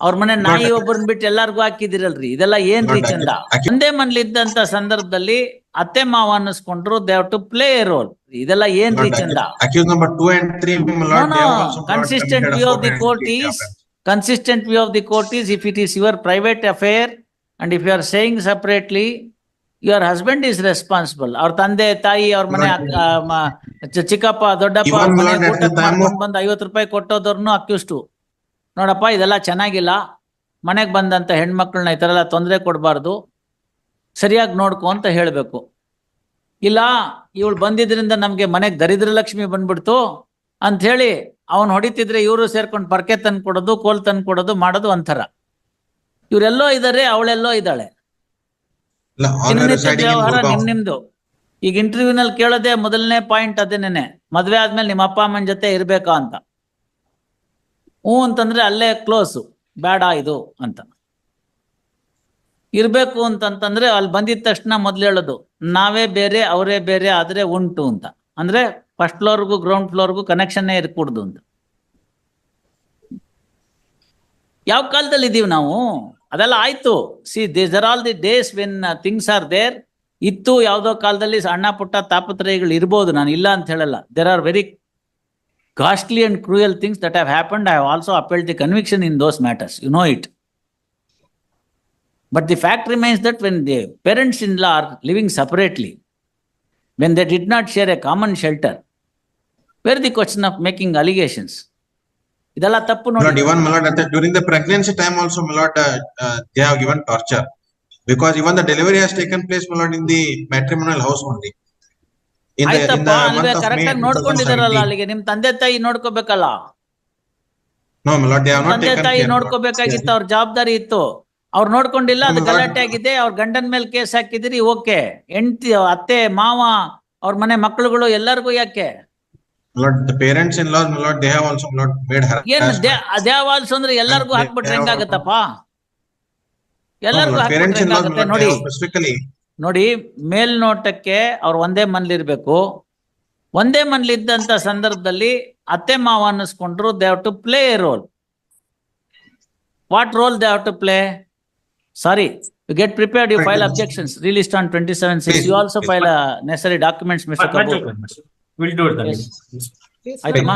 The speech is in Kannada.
ಅವ್ರ ಮನೆ ನಾಯಿ ಒಬ್ಬರನ್ನ ಬಿಟ್ಟು ಎಲ್ಲಾರ್ಗು ಹಾಕಿದಿರಲ್ರಿ. ಇದೆಲ್ಲ ಏನ್ ರೀ ಚಂದ? ಒಂದೇ ಮನೇಲಿ ಇದ್ದಂತ ಸಂದರ್ಭದಲ್ಲಿ ಅತ್ತೆ ಮಾವ ಅನ್ನಿಸ್ಕೊಂಡ್ರು ದೇವ್ ಟು ಪ್ಲೇ ರೋಲ್ ಇದೆಲ್ಲ ಏನ್ ರೀ ಚಂದ? Consistent view of the court is consistent view of the court is if it is your private affair and if you are saying separately your husband is responsible ಅವ್ರ ತಂದೆ ತಾಯಿ ಅವ್ರ ಮನೆ ಚಿಕ್ಕಪ್ಪ ದೊಡ್ಡಪ್ಪ ಬಂದ್ ಐವತ್ ರೂಪಾಯಿ ಕೊಟ್ಟೋದವ್ರನ್ನು ಅಕ್ಯೂಸ್ಟು ನೋಡಪ್ಪ ಇದೆಲ್ಲ ಚೆನ್ನಾಗಿಲ್ಲ. ಮನೆಗೆ ಬಂದಂತ ಹೆಣ್ಮಕ್ಳನ್ನ ಈ ಥರ ಎಲ್ಲ ತೊಂದರೆ ಕೊಡಬಾರ್ದು. ಸರಿಯಾಗಿ ನೋಡ್ಕೊ ಅಂತ ಹೇಳಬೇಕು. ಇಲ್ಲ ಇವಳು ಬಂದಿದ್ರಿಂದ ನಮಗೆ ಮನೆಗೆ ದರಿದ್ರ ಲಕ್ಷ್ಮಿ ಬಂದ್ಬಿಡ್ತು ಅಂತ ಹೇಳಿ ಅವನ್ ಹೊಡಿತಿದ್ರೆ ಇವರು ಸೇರ್ಕೊಂಡು ಪರ್ಕೆ ತಂದು ಕೊಡೋದು ಕೋಲ್ ತಂದು ಕೊಡೋದು ಮಾಡೋದು ಒಂಥರ. ಇವರೆಲ್ಲೋ ಇದ್ದಾರೆ ಅವಳೆಲ್ಲೋ ಇದ್ದಾಳೆ. ವ್ಯವಹಾರ. ನಿಮ್ ನಿಮ್ದು ಈಗ ಇಂಟರ್ವ್ಯೂ ನಲ್ಲಿ ಕೇಳೋದೇ ಮೊದಲನೇ ಪಾಯಿಂಟ್ ಅದೇನೇನೆ. ಮದ್ವೆ ಆದ್ಮೇಲೆ ನಿಮ್ಮ ಅಪ್ಪ ಅಮ್ಮನ ಜೊತೆ ಇರ್ಬೇಕಾ ಅಂತ. ಹ್ಞೂ ಅಂತಂದ್ರೆ ಅಲ್ಲೇ ಕ್ಲೋಸ್ ಬೇಡ ಇದು ಅಂತ. ಇರಬೇಕು ಅಂತಂತಂದ್ರೆ ಅಲ್ಲಿ ಬಂದಿದ ತಕ್ಷಣ ಮೊದ್ಲು ಹೇಳೋದು, ನಾವೇ ಬೇರೆ, ಅವರೇ ಬೇರೆ, ಆದ್ರೆ ಉಂಟು ಅಂತ. ಅಂದ್ರೆ ಫಸ್ಟ್ ಫ್ಲೋರ್ಗೂ ಗ್ರೌಂಡ್ ಫ್ಲೋರ್ಗೂ ಕನೆಕ್ಷನ್ನೇ ಇರ್ಕೂಡ್ದು ಅಂತ. ಯಾವ ಕಾಲದಲ್ಲಿ ಇದೀವಿ ನಾವು? ಅದೆಲ್ಲ ಆಯ್ತು. See this are all the days when things are there ಇತ್ತು ಯಾವುದೋ ಕಾಲದಲ್ಲಿ ಸಣ್ಣ ಪುಟ್ಟ ತಾಪತ್ರಯಗಳು ಇರ್ಬೋದು, ನಾನು ಇಲ್ಲ ಅಂತ ಹೇಳಲ್ಲ. There are very Costly and cruel things that have happened I have also appealed the conviction in those matters you know it but the fact remains that when the parents in law are living separately when they did not share a common shelter where the question of making allegations ಇದೆಲ್ಲ ತಪ್ಪು My lord, ನೋಡಿ even my lord, at the- during the pregnancy time also, my lord, uh, uh, they have given torture. Because even the delivery has taken place, my ಕರೆಕ್ಟಾಗಿ ಅಲ್ಲಿಗೆ ತಂದೆ ತಾಯಿ ತಂದೆ ತಾಯಿ ನೋಡ್ಕೋಬೇಕಾಗಿತ್ತು ಅವ್ರ ಜವಾಬ್ದಾರಿ ಇತ್ತು. ಅವ್ರು ನೋಡ್ಕೊಂಡಿಲ್ಲ ಅದು ಆಗಿದ್ದೆ ಅವ್ರ ಗಂಡನ್ ಮೇಲೆ ಕೇಸ್ ಹಾಕಿದ್ರಿ ಓಕೆ. ಹೆಂಡತಿ ಅತ್ತೆ ಮಾವ ಅವ್ರ ಮನೆ ಮಕ್ಕಳುಗಳು ಎಲ್ಲರಿಗೂ ಯಾಕೆ? ಪೇರೆಂಟ್ಸ್ ಎಲ್ಲರಿಗೂ ಹಾಕ್ಬಿಟ್ರೆ ಏಂಗாகுತ್ತಪ್ಪ ಎಲ್ಲರಿಗೂ ನೋಡಿ. ನೋಡಿ ಮೇಲ್ನೋಟಕ್ಕೆ ಅವ್ರು ಒಂದೇ ಮನ್ಲಿರ್ಬೇಕು. ಒಂದೇ ಮನ್ಲಿದ್ದಂತ ಸಂದರ್ಭದಲ್ಲಿ ಅತ್ತೆ ಮಾವ ಅನ್ನಿಸ್ಕೊಂಡ್ರು they have to play a role what role they have to play sorry you get prepared you file objections release on twenty seven six you also file necessary documents mister. ಆಯ್ತಮ್ಮ